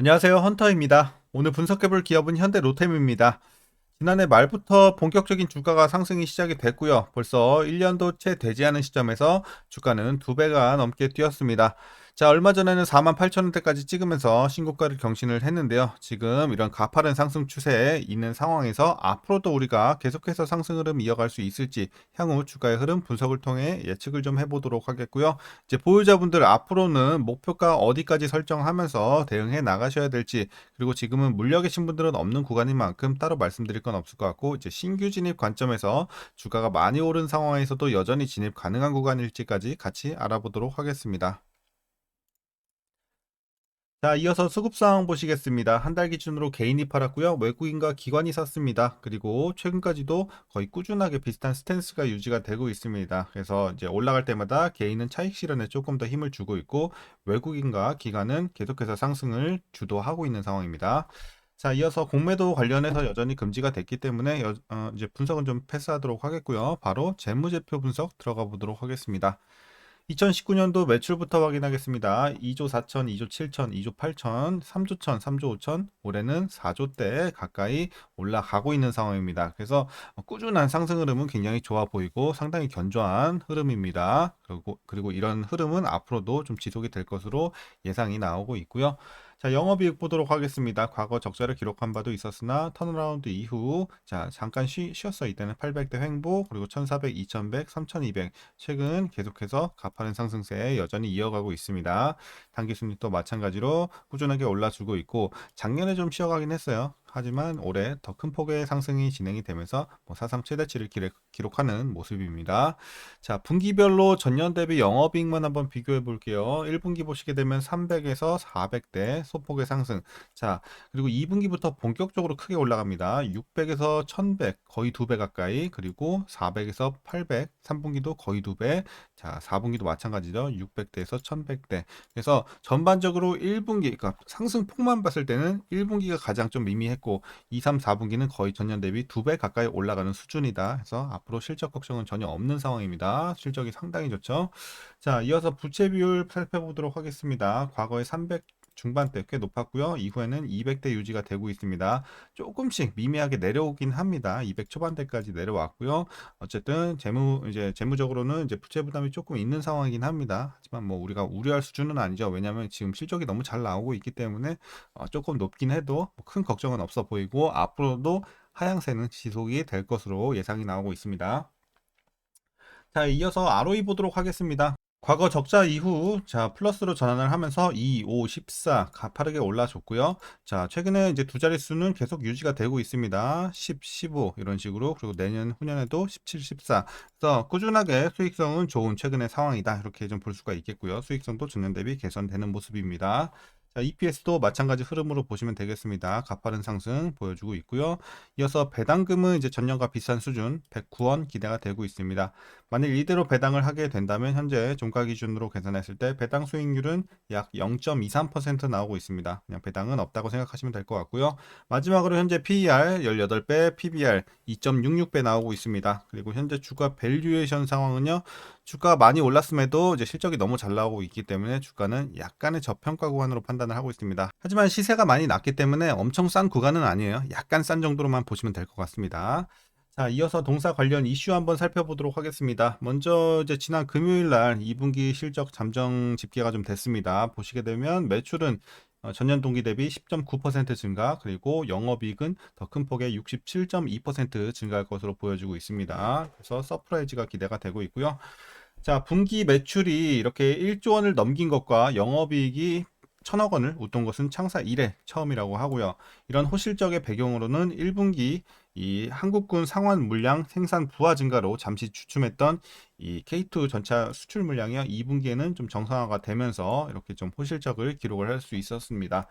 안녕하세요. 헌터입니다. 오늘 분석해볼 기업은 현대 로템입니다. 지난해 말부터 본격적인 주가가 상승이 시작이 됐고요. 벌써 1년도 채 되지 않은 시점에서 주가는 두 배가 넘게 뛰었습니다. 자, 얼마 전에는 48,000원대까지 찍으면서 신고가를 경신을 했는데요. 지금 이런 가파른 상승 추세에 있는 상황에서 앞으로도 우리가 계속해서 상승 흐름 이어갈 수 있을지 향후 주가의 흐름 분석을 통해 예측을 좀 해보도록 하겠고요. 이제 보유자분들 앞으로는 목표가 어디까지 설정하면서 대응해 나가셔야 될지 그리고 지금은 물려 계신 분들은 없는 구간인 만큼 따로 말씀드릴 건 없을 것 같고 이제 신규 진입 관점에서 주가가 많이 오른 상황에서도 여전히 진입 가능한 구간일지까지 같이 알아보도록 하겠습니다. 자, 이어서 수급 상황 보시겠습니다. 한 달 기준으로 개인이 팔았고요. 외국인과 기관이 샀습니다. 그리고 최근까지도 거의 꾸준하게 비슷한 스탠스가 유지가 되고 있습니다. 그래서 이제 올라갈 때마다 개인은 차익 실현에 조금 더 힘을 주고 있고 외국인과 기관은 계속해서 상승을 주도하고 있는 상황입니다. 자, 이어서 공매도 관련해서 여전히 금지가 됐기 때문에 여- 어, 이제 분석은 좀 패스하도록 하겠고요. 바로 재무제표 분석 들어가 보도록 하겠습니다. 2019년도 매출부터 확인하겠습니다. 2조 4천, 2조 7천, 2조 8천, 3조 천, 3조 5천, 올해는 4조대 가까이 올라가고 있는 상황입니다. 그래서 꾸준한 상승 흐름은 굉장히 좋아 보이고 상당히 견조한 흐름입니다. 그리고, 그리고 이런 흐름은 앞으로도 좀 지속이 될 것으로 예상이 나오고 있고요. 자, 영업이익 보도록 하겠습니다. 과거 적자를 기록한 바도 있었으나 턴어라운드 이후 자, 잠깐 쉬, 쉬었어요. 이때는 800대 횡보, 그리고 1400, 2100, 3200 최근 계속해서 가파른 상승세에 여전히 이어가고 있습니다. 단기 순이도 마찬가지로 꾸준하게 올라주고 있고 작년에 좀 쉬어가긴 했어요. 하지만 올해 더 큰 폭의 상승이 진행이 되면서 뭐 사상 최대치를 기록, 기록 하는 모습입니다. 자, 분기별로 전년 대비 영업이익만 한번 비교해 볼게요. 1분기 보시게 되면 300에서 400대 소폭의 상승. 자, 그리고 2분기부터 본격적으로 크게 올라갑니다. 600에서 1100 거의 두 배 가까이 그리고 400에서 800 3분기도 거의 두 배. 자, 4분기도 마찬가지죠. 600대에서 1100대. 그래서 전반적으로 1분기 그러니까 상승 폭만 봤을 때는 1분기가 가장 좀 미미했 고 2, 3, 4분기는 거의 전년 대비 두 배 가까이 올라가는 수준이다. 그래서 앞으로 실적 걱정은 전혀 없는 상황입니다. 실적이 상당히 좋죠. 자, 이어서 부채 비율 살펴보도록 하겠습니다. 과거에 300 중반대 꽤 높았고요. 이후에는 200대 유지가 되고 있습니다. 조금씩 미미하게 내려오긴 합니다. 200 초반대까지 내려왔고요. 어쨌든 재무 이제 재무적으로는 이제 부채 부담이 조금 있는 상황이긴 합니다. 하지만 뭐 우리가 우려할 수준은 아니죠. 왜냐하면 지금 실적이 너무 잘 나오고 있기 때문에 어, 조금 높긴 해도 뭐큰 걱정은 없어 보이고 앞으로도 하향세는 지속이 될 것으로 예상이 나오고 있습니다. 자, 이어서 ROE 보도록 하겠습니다. 과거 적자 이후 자 플러스로 전환을 하면서 2, 5, 14 가파르게 올라줬고요. 자 최근에 이제 두 자릿수는 계속 유지가 되고 있습니다. 10, 15 이런 식으로 그리고 내년 후년에도 17, 14 그래서 꾸준하게 수익성은 좋은 최근의 상황이다 이렇게 좀 볼 수가 있겠고요. 수익성도 전년 대비 개선되는 모습입니다. 자, EPS도 마찬가지 흐름으로 보시면 되겠습니다. 가파른 상승 보여주고 있고요. 이어서 배당금은 이제 전년과 비슷한 수준 109원 기대가 되고 있습니다. 만일 이대로 배당을 하게 된다면 현재 종가 기준으로 계산했을 때 배당 수익률은 약 0.23% 나오고 있습니다. 그냥 배당은 없다고 생각하시면 될 것 같고요. 마지막으로 현재 PER 18배, PBR 2.66배 나오고 있습니다. 그리고 현재 주가 밸류에이션 상황은요. 주가가 많이 올랐음에도 이제 실적이 너무 잘 나오고 있기 때문에 주가는 약간의 저평가 구간으로 판단 을 하고 있습니다. 하지만 시세가 많이 낮기 때문에 엄청 싼 구간은 아니에요. 약간 싼 정도로만 보시면 될 것 같습니다. 자, 이어서 동사 관련 이슈 한번 살펴보도록 하겠습니다. 먼저 이제 지난 금요일 날 2분기 실적 잠정 집계가 좀 됐습니다. 보시게 되면 매출은 어, 전년 동기 대비 10.9% 증가, 그리고 영업이익은 더 큰 폭의 67.2% 증가할 것으로 보여지고 있습니다. 그래서 서프라이즈가 기대가 되고 있고요. 자, 분기 매출이 이렇게 1조 원을 넘긴 것과 영업이익이 천억 원을 웃돈 것은 창사 이래 처음이라고 하고요. 이런 호실적의 배경으로는 1분기 이 한국군 상환 물량 생산 부하 증가로 잠시 주춤했던 이 K2 전차 수출 물량이 2분기에는 좀 정상화가 되면서 이렇게 좀 호실적을 기록을 할 수 있었습니다.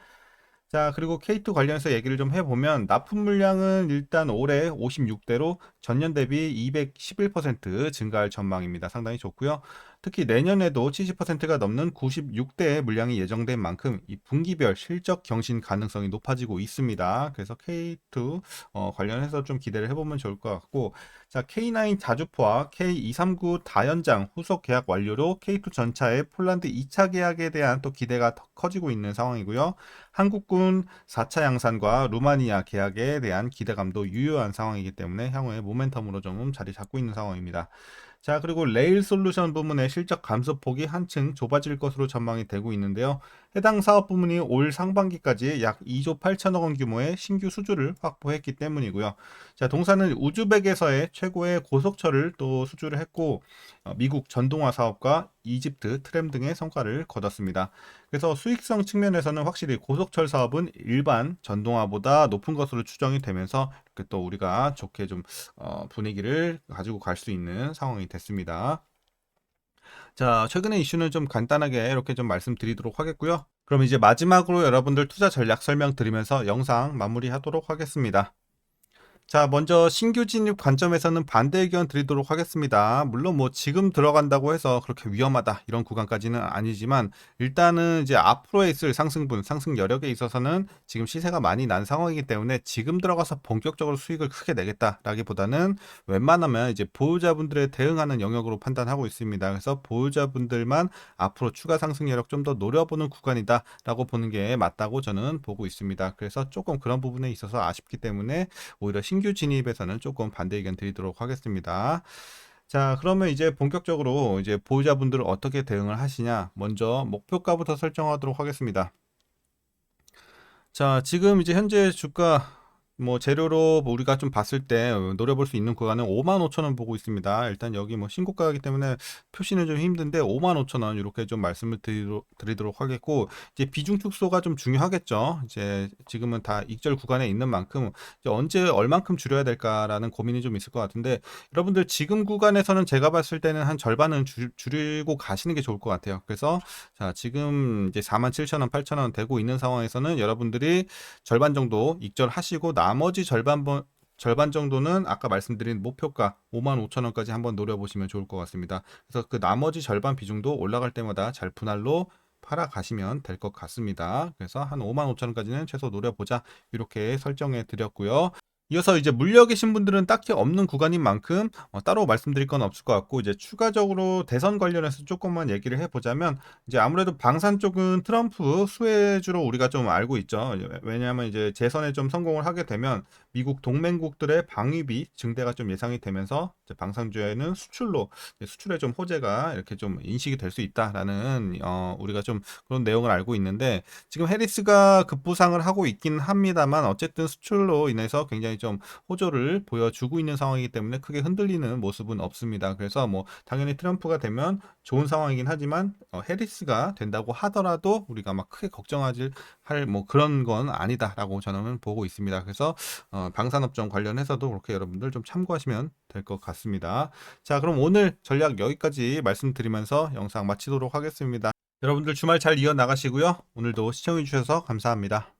자, 그리고 K2 관련해서 얘기를 좀 해보면 납품 물량은 일단 올해 56대로 전년 대비 211% 증가할 전망입니다. 상당히 좋고요. 특히 내년에도 70%가 넘는 96대의 물량이 예정된 만큼 이 분기별 실적 경신 가능성이 높아지고 있습니다. 그래서 K2 어, 관련해서 좀 기대를 해보면 좋을 것 같고 자 K9 자주포와 K239 다연장 후속 계약 완료로 K2 전차의 폴란드 2차 계약에 대한 또 기대가 더 커지고 있는 상황이고요. 한국군 4차 양산과 루마니아 계약에 대한 기대감도 유효한 상황이기 때문에 향후에 모멘텀으로 좀 자리 잡고 있는 상황입니다. 자, 그리고 레일 솔루션 부문의 실적 감소 폭이 한층 좁아질 것으로 전망이 되고 있는데요. 해당 사업 부문이 올 상반기까지 약 2조 8천억 원 규모의 신규 수주를 확보했기 때문이고요. 자, 동사는 우즈벡에서의 최고의 고속철을 또 수주를 했고 어, 미국 전동화 사업과 이집트 트램 등의 성과를 거뒀습니다. 그래서 수익성 측면에서는 확실히 고속철 사업은 일반 전동화보다 높은 것으로 추정이 되면서 또 우리가 좋게 좀 어, 분위기를 가지고 갈 수 있는 상황이 됐습니다. 자, 최근의 이슈는 좀 간단하게 이렇게 좀 말씀드리도록 하겠고요. 그럼 이제 마지막으로 여러분들 투자 전략 설명 드리면서 영상 마무리하도록 하겠습니다. 자, 먼저 신규 진입 관점에서는 반대 의견 드리도록 하겠습니다. 물론 뭐 지금 들어간다고 해서 그렇게 위험하다 이런 구간까지는 아니지만 일단은 이제 앞으로에 있을 상승분, 상승 여력에 있어서는 지금 시세가 많이 난 상황이기 때문에 지금 들어가서 본격적으로 수익을 크게 내겠다라기보다는 웬만하면 이제 보유자분들의 대응하는 영역으로 판단하고 있습니다. 그래서 보유자분들만 앞으로 추가 상승 여력 좀 더 노려보는 구간이다라고 보는 게 맞다고 저는 보고 있습니다. 그래서 조금 그런 부분에 있어서 아쉽기 때문에 오히려 신 신규 진입에서는 조금 반대 의견 드리도록 하겠습니다. 자, 그러면 이제 본격적으로 이제 보유자분들은 어떻게 대응을 하시냐? 먼저 목표가부터 설정하도록 하겠습니다. 자, 지금 이제 현재 주가 뭐 재료로 뭐 우리가 좀 봤을 때 노려볼 수 있는 구간은 5만 5천 원 보고 있습니다. 일단 여기 뭐 신고가이기 때문에 표시는 좀 힘든데 5만 5천 원 이렇게 좀 말씀을 드리도록, 드리도 록 하겠고 이제 비중 축소가 좀 중요하겠죠. 이제 지금은 다 익절 구간에 있는 만큼 언제 얼만큼 줄여야 될까라는 고민이 좀 있을 것 같은데 여러분들 지금 구간에서는 제가 봤을 때는 한 절반은 줄, 줄이고 가시는 게 좋을 것 같아요. 그래서 자 지금 이제 4만 7천 원, 8천 원 되고 있는 상황에서는 여러분들이 절반 정도 익절하시고 나 나머지 절반 절반 정도는 아까 말씀드린 목표가 5만 5천 원까지 한번 노려보시면 좋을 것 같습니다. 그래서 그 나머지 절반 비중도 올라갈 때마다 잘 분할로 팔아 가시면 될 것 같습니다. 그래서 한 5만 5천 원까지는 최소 노려보자 이렇게 설정해 드렸고요. 이어서 이제 물려 계신 분들은 딱히 없는 구간인 만큼 어, 따로 말씀드릴 건 없을 것 같고 이제 추가적으로 대선 관련해서 조금만 얘기를 해보자면 이제 아무래도 방산 쪽은 트럼프 수혜주로 우리가 좀 알고 있죠. 왜냐하면 이제 재선에 좀 성공을 하게 되면 미국 동맹국들의 방위비 증대가 좀 예상이 되면서 방산주에는 수출로 수출에 좀 호재가 이렇게 좀 인식이 될 수 있다라는 어, 우리가 좀 그런 내용을 알고 있는데 지금 해리스가 급부상을 하고 있긴 합니다만 어쨌든 수출로 인해서 굉장히 좀 호조를 보여주고 있는 상황이기 때문에 크게 흔들리는 모습은 없습니다. 그래서 뭐 당연히 트럼프가 되면 좋은 상황이긴 하지만 어, 해리스가 된다고 하더라도 우리가 막 크게 걱정하지 할 뭐 그런 건 아니다라고 저는 보고 있습니다. 그래서 어, 방산업종 관련해서도 그렇게 여러분들 좀 참고하시면 될 것 같습니다. 자, 그럼 오늘 전략 여기까지 말씀드리면서 영상 마치도록 하겠습니다. 여러분들 주말 잘 이어 나가시고요. 오늘도 시청해 주셔서 감사합니다.